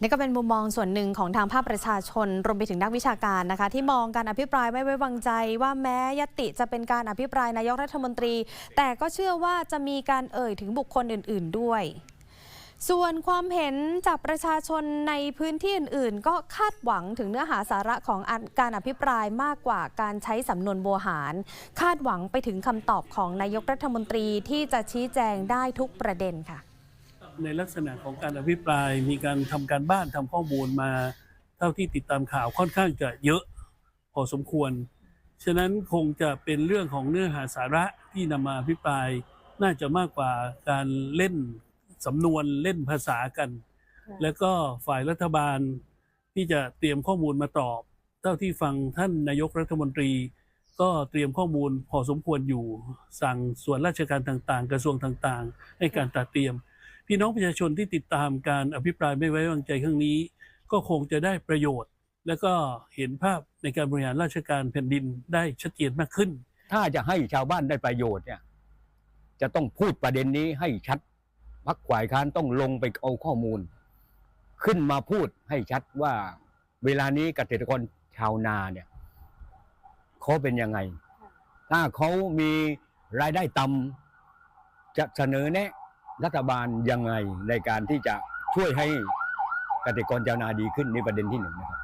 นี่ก็เป็นมุมมองส่วนหนึ่งของทางภาคประชาชนรวมไปถึงนักวิชาการนะคะ ที่มองการอภิปรายไม่ไว้วางใจ ว่าแม้ยติจะเป็นการอภิปรายนายกรัฐมนตรี แต่ก็เชื่อว่าจะมีการเอ่ยถึงบุคคลอื่น ๆ ด้วย ส่วนความเห็นจากประชาชนในพื้นที่อื่น ๆ ก็คาดหวังถึงเนื้อหาสาระของอการอภิปรายมากกว่าการใช้สำนวนโบหาร คาดหวังไปถึงคำตอบของนายกรัฐมนตรีที่จะชี้แจงได้ทุกประเด็นค่ะ ในลักษณะของการอภิปรายมีการทำการบ้านทำข้อมูลมาเท่าที่ติดตามข่าวค่อนข้างจะเยอะพอสมควร ฉะนั้นคงจะเป็นเรื่องของเนื้อหาสาระที่นำมาอภิปราย น่าจะมากกว่าการเล่นสำนวนเล่นภาษากัน แล้วก็ฝ่ายรัฐบาลที่จะเตรียมข้อมูลมาตอบ เท่าที่ฟังท่านนายกรัฐมนตรี ก็เตรียมข้อมูลพอสมควรอยู่สั่งส่วนราชการต่างๆ กระทรวงต่างๆ ให้การตัดเตรียม พี่น้องประชาชนที่ติดตามการอภิปรายไม่ไว้วางใจครั้งนี้ ก็คงจะได้ประโยชน์ และก็เห็นภาพในการบริหารราชการแผ่นดินได้ชัดเจนมากขึ้น ถ้าจะให้ชาวบ้านได้ประโยชน์เนี่ยจะต้องพูดประเด็นนี้ให้ชัดพักฝ่ายค้านต้องลงไปเอาข้อมูล ขึ้นมาพูดให้ชัดว่าเวลานี้เกษตรกรชาวนาเนี่ยเขาเป็นยังไง ถ้าเขามีรายได้ต่ำจะเสนอแนะ รัฐบาลยังไงในการที่จะช่วยให้เกษตรกรชาวนาดีขึ้นในประเด็นที่หนึ่งนะครับ